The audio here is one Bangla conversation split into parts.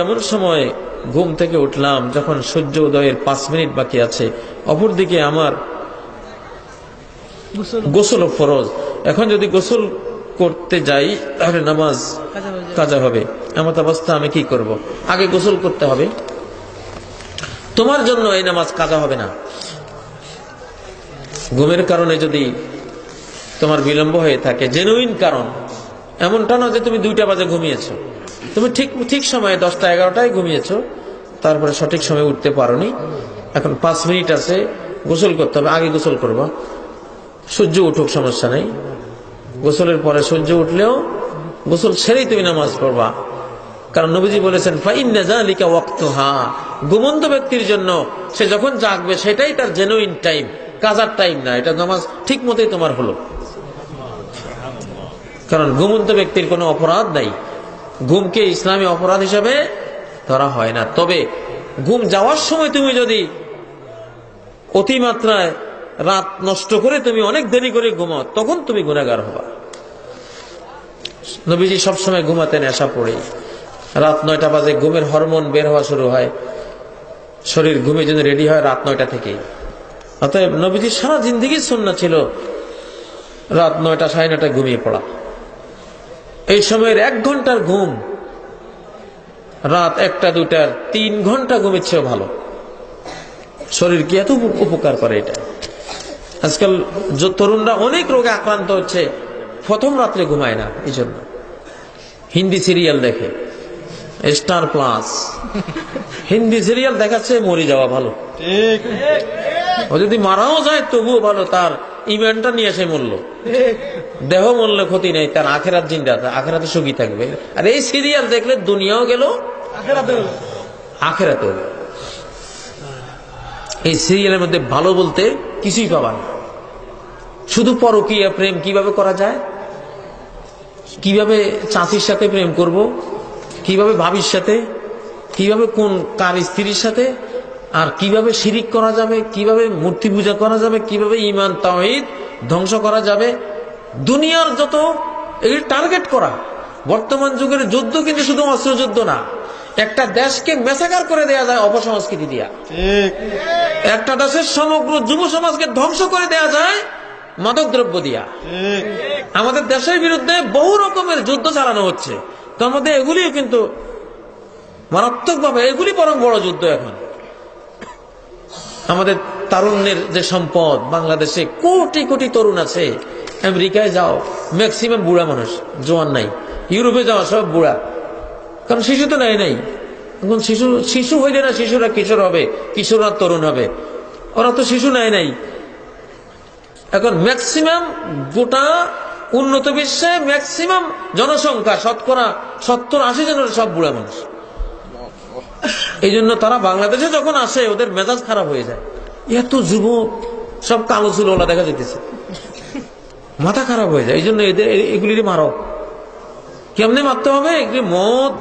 এমন সময় ঘুম থেকে উঠলাম যখন সূর্য উদয়ের পাঁচ মিনিট বাকি আছে। অপরদিকে আমার গোসল। ও ফরজ। এখন যদি গোসল করতে যাই তাহলে নামাজ কাজা হবে। এমন অবস্থা আমি কি করব। আগে গোসল করতে হবে। তোমার জন্য এই নামাজ কাজা হবে না। ঘুমের কারণে যদি তোমার বিলম্ব হয়ে থাকে জেনুইন কারণ এমনটা না যে তুমি দুইটা বাজে ঘুমিয়েছো। তুমি ঠিক ঠিক সময়ে দশটা, এগারোটায় ঘুমিয়েছো। তারপরে সঠিক সময় উঠতে পারোনি। এখন পাঁচ মিনিট আছে, গোসল করতে হবে। আগে গোসল করবা। সূর্য উঠুক, সমস্যা নেই। গোসলের পরে সূর্য উঠলেও গোসল ছেড়েই তুমি নামাজ পড়বা। কারণ নবীজি বলেছেন ঘুমন্ত ব্যক্তির জন্য সে যখন জাগবে, সেটাই তার জেনুইন টাইম কাজার টাইম না, এটা নামাজ ঠিক মতোই তোমার হলো। কারণ ঘুমন্ত ব্যক্তির কোনো অপরাধ নাই। ঘুমকে ইসলামী অপরাধ হিসাবে ধরা হয় না। তবে ঘুম যাওয়ার সময় তুমি যদি অতিমাত্রায় রাত নষ্ট করে তুমি অনেক দেরি করে ঘুমাও, তখন তুমি গুণাগার হবা। নবীজি সবসময় ঘুমাতে নেশা পড়ে। রাত নয়টা বাজে ঘুমের হরমোন বের হওয়া শুরু হয়। শরীর ঘুমের জন্য রেডি হয় রাত নয়টা থেকে অতএব নবীজি সারা জিন্দিগি সন্না ছিল রাত নয়টা সাড়ে নয়টায় ঘুমিয়ে পড়া। এই সময়ের এক ঘণ্টার ঘুম রাত একটা দুটার তিন ঘণ্টা ঘুমের চেয়েও ভালো। শরীর কি এত উপকার করে এটা? আজকাল তরুণরা অনেক রোগে আক্রান্ত হচ্ছে প্রথম রাত্রে ঘুমায় না এই জন্য। হিন্দি সিরিয়াল দেখে স্টার প্লাস। হিন্দি সিরিয়াল দেখাচ্ছে মরে যাওয়া ভালো। ও যদি মারাও যায় তবুও ভালো তার ইভেন্টটা নিয়ে এসে মরল। দেহ মরলে ক্ষতি নেই তার আখেরাত জিন্দা আখেরাতে সুখী থাকবে। আর এই সিরিয়াল দেখলে দুনিয়াও গেল আখেরাতেও। গেল। এই সিরিয়ালের মধ্যে ভালো বলতে কিছুই পাবা না। শুধু পরকীয়া প্রেম কীভাবে করা যায়? কীভাবে চাষির সাথে প্রেম করব? কীভাবে ভাবির সাথে? কীভাবে কোন কার স্ত্রীর সাথে? আর কীভাবে শিরিক করা যাবে কীভাবে মূর্তি পূজা করা যাবে কীভাবে ইমান তাহিদ ধ্বংস করা যাবে দুনিয়ার যত এগুলি টার্গেট করা। বর্তমান যুগের যুদ্ধ কিন্তু শুধু অস্ত্র যুদ্ধ না একটা দেশকে মেসাকার করে দেয়া যায় অপসংস্কৃতি দিয়া। একটা দেশের সমগ্র যুব সমাজকে ধ্বংস করে দেয়া যায় মাদক দ্রব্য দিয়া। আমাদের দেশের বিরুদ্ধে বহু রকমের যুদ্ধ চালানো হচ্ছে। তার মধ্যে এগুলিও কিন্তু মারাত্মক ভাবে এগুলি বরং বড় যুদ্ধ এখন। আমাদের তারুণ্যের যে সম্পদ, বাংলাদেশে কোটি কোটি তরুণ আছে। আমেরিকায় যাও ম্যাক্সিমাম বুড়া মানুষ, জোয়ান নাই। ইউরোপে যাও, সব বুড়া। কারণ শিশু তো নাই নাই। এখন শিশু শিশু হইলে না শিশুরা কিশোর হবে, কিশোররা তরুণ হবে। ওরা তো শিশু নাই নাই। এখন ম্যাক্সিমাম গোটা উন্নত বিশ্বে ম্যাক্সিমাম জনসংখ্যা, শতকরা সত্তর আশি জনের সব বুড়া মানুষ। এই জন্য তারা বাংলাদেশে যখন আসে, ওদের মেজাজ খারাপ হয়ে যায়। এত যুবক, সব কালো ওলা দেখা যেতেছে মাথা খারাপ হয়ে যায় এই জন্য এদের এগুলির মারো কেমনে মারতে হবে? এগুলি মদ,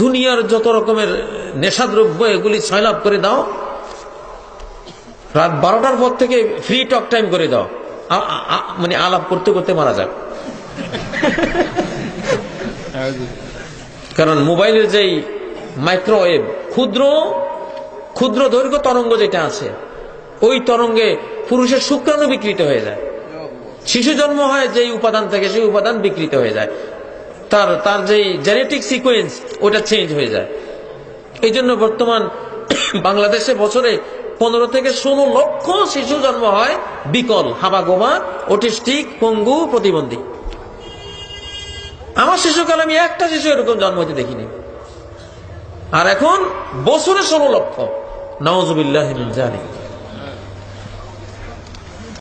দুনিয়ার যত রকমের নেশাদ্রব্য, এগুলি ছয়লাভ করে দাও। রাত বারোটার পর থেকে ফ্রি টক টাইম করে দাও। মানে আলাপ করতে করতে মারা যাক। কারণ মোবাইলের যেই মাইক্রোওয়েভ ক্ষুদ্র ক্ষুদ্র দৈর্ঘ্য তরঙ্গ যেটা আছে, ওই তরঙ্গে পুরুষের শুক্রাণু বিকৃত হয়ে যায়। শিশু জন্ম হয় যেই উপাদান থেকে, সেই উপাদান বিকৃত হয়ে যায়। তার তার যেই জেনেটিক সিকোয়েন্স, ওটা চেঞ্জ হয়ে যায়। এই জন্য বর্তমান বাংলাদেশে বছরে পনেরো থেকে ষোলো লক্ষ শিশু জন্ম হয় বিকল হাবাগোমা অটিস্টিক, পঙ্গু, প্রতিবন্ধী। আমার শিশুকালে আমি একটা শিশু এরকম জন্ম হতে দেখিনি। আর এখন বছরে ষোলো লক্ষ। নওয়াজ